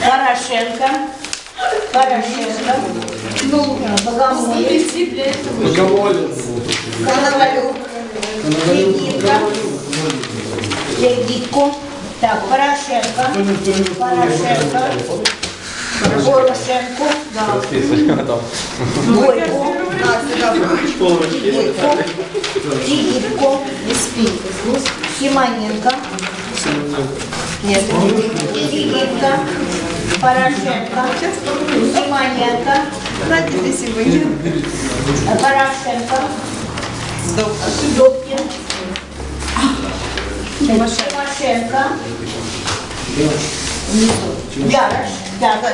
Порошенко. Порошенко. Ну, Богомолец. Коновалюк. Легитка. Легитку. Так, Порошенко. Порошенко. Порошенко. Бойко. Легитку. Легитку. Симоненко. Нет. Легитка. Порошенко. Симоненко. Порошенко. Добкин. Тимошенко. Ярош. Да, да.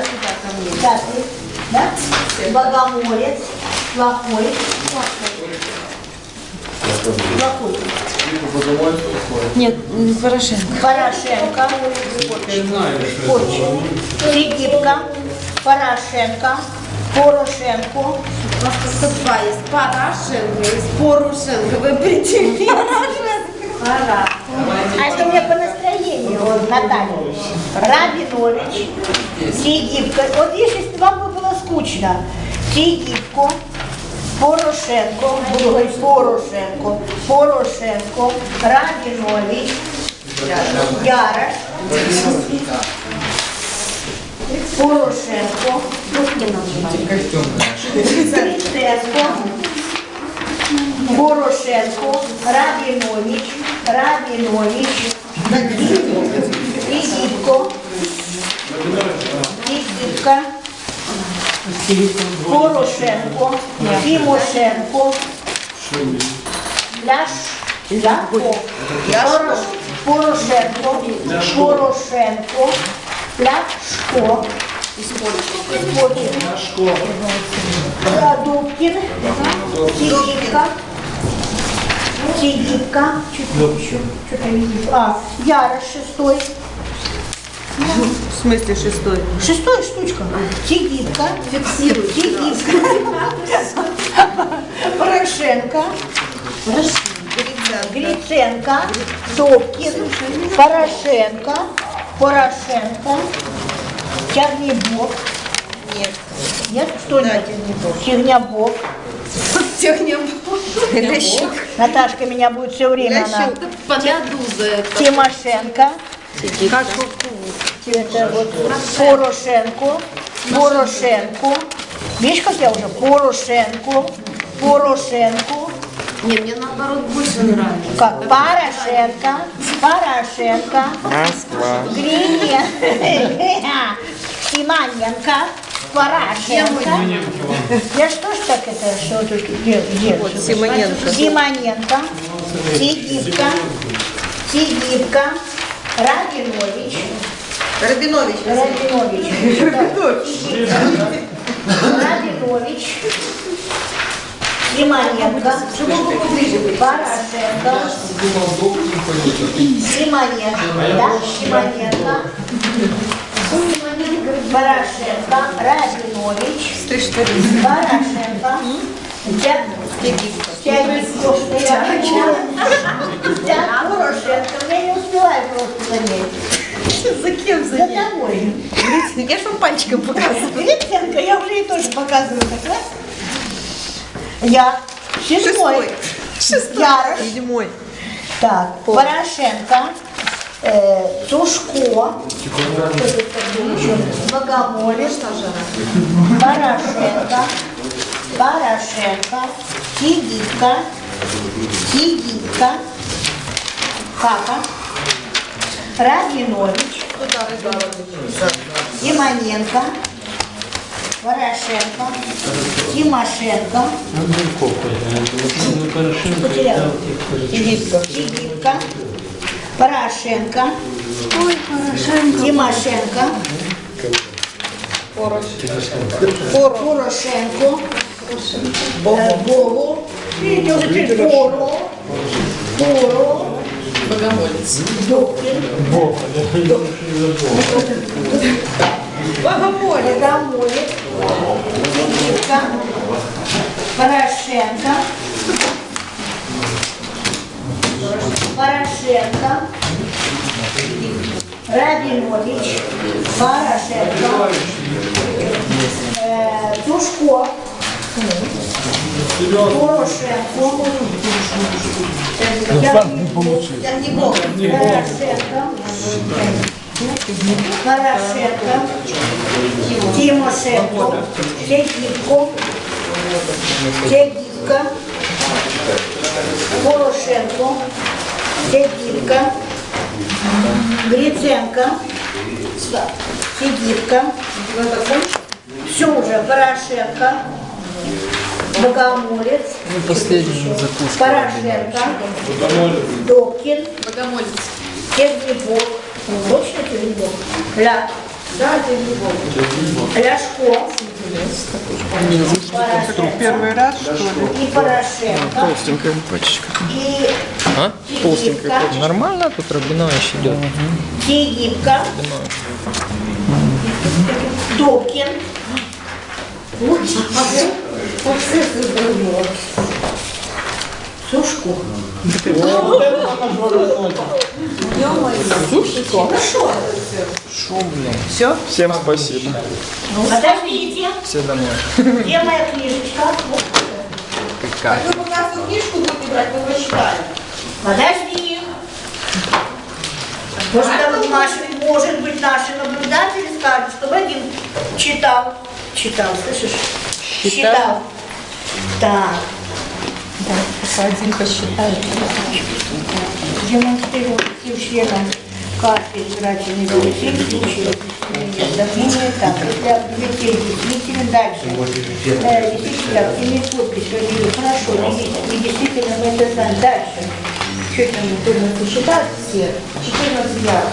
Да, ты. Да? Богомолец. Плохой. Плохой. Нет, не Порошенко. Порошенко. Очень. Фигипка. Порошенко. Порошенко. Просто два есть. Порошенко, есть Порошенко. Вы причем Ага. А это у меня по настроению, вот, Наталья. Рабинович, Тигибко. Вот если вам бы было скучно, Тигибко, Порошенко, буду говорить Порошенко, Порошенко, Рабинович, Ярош, Порошенко, Гриценко, Порошенко, Рабинович, Рабинович, Лигитко, Лигитка, Порошенко, Тимошенко, Ляш, Ляшко, Порош- Порошенко, Порошенко, Ляшко, Используем. Дубкин, Тигибка, Тигибка, что-то В смысле шестой? шестой штучка, Тигибка, Фиксируй. Тигибка, Порошенко, Гриценко, Добкин, Порошенко, Порошенко, Тягнебок. Нет. Нет? Что нет? Тягнебок. Лящик. Наташка меня будет все время, она... Медуза это. Тимошенко, Как это вот Порошенко, Порошенко. Видишь, как я уже? Порошенко, Порошенко, Не, мне наоборот больше нравится. как Порошенко, Порошенко, Москва. Гриня, Симоненко, Порошенко. Я что ж так это, что тут дел- делаю? Симоненко. Симоненко, Тигибка, Тигибка, Рабинович, Рабинович. Рабинович, Рабинович, Симоненко, Порошенко, Симоненко, да, Симоненко, Порошенко, Рабинович, Порошенко, Тягненко, Порошенко, я не успеваю просто заметить. За кем За тобой. Я же вам пальчиком показываю. Гриценко, я уже ей тоже показываю как раз. Я шестой. Шестой. Ярош. Седьмой. Так, Порошенко, э, еще? Богомолец, Порошенко, Порошенко, Тигитка, Тигитка, Папа, Рабинович, Тимоненко, Порошенко, Тимошенко, Потеряла. Тигитка, Порошенко, Тимошенко, Порошенко, Богу, видите, Богомолец. Богомолец. Богомолец, Тигитка, Порошенко, Порошенко, Рабинович, Порошенко, э, Тушко, Порошенко, Ягнебок, Порошенко, Порошенко, Тимошенко, Тегибко, Тегибко, Порошенко, Тегибко, Гриценко, Тегибко, все уже, Порошенко, Богомолец, Последнюю закуску. Порошенко, Добкин, Богомолец. Тегибок, точно Тегибок? Ля. Да, Тегибок. Ляшко, Порошенко. Первый раз, что ли? И Порошенко, Толстенькая пачечка. и А? Тегибко, Нормально тут Рабинович идет. Тегибко, Добкин, Сушку. Все? Всем спасибо. Подождите, Все домой. где моя книжечка? Вы пока свою книжку будете брать, мы его считаем. Подожди. Может, там наши, может быть, наши наблюдатели скажут, что Вадим читал. Читал, слышишь? Читал. Так. Один посчитает. демонстрирует всем членам каждой избирательной комиссии в случае давления, так, для бюллетень действительно дальше. Э, Действительно, активный подпись, вводили. хорошо, не- не действительно мы это знаем. Дальше. Что там, трудно посчитать все? 14 ярд.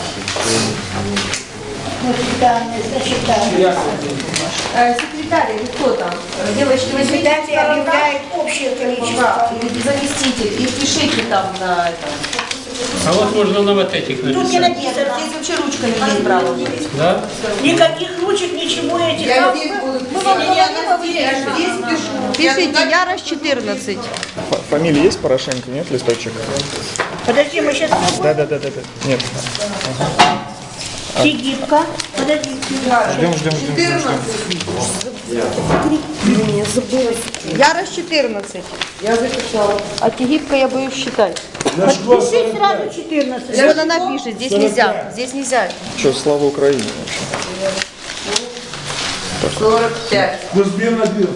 Секретарь или кто там? Девочки, возьмите Секретарь объявляет общее количество. заместитель, и пишите там на этом. А вот можно на вот этих Тут не написать. написано. Здесь вообще ручками есть право. Да? Никаких ручек, ничего этих. Я здесь буду здесь пишу. Пишите, Ярость 14. Ф- Фамилия есть Порошенко? Нет листочек? Подожди, мы сейчас Да, да, да, да, да. Нет. Тигибка. Подожди. Ждем, ждем, ждем, ждем. ждем. Ярость 14. Я записала. А Тегибка я боюсь считать. Подпиши сразу 14. Все она напишет. Здесь нельзя. Здесь нельзя. Что, слава Украине? 45. Розбір на двір.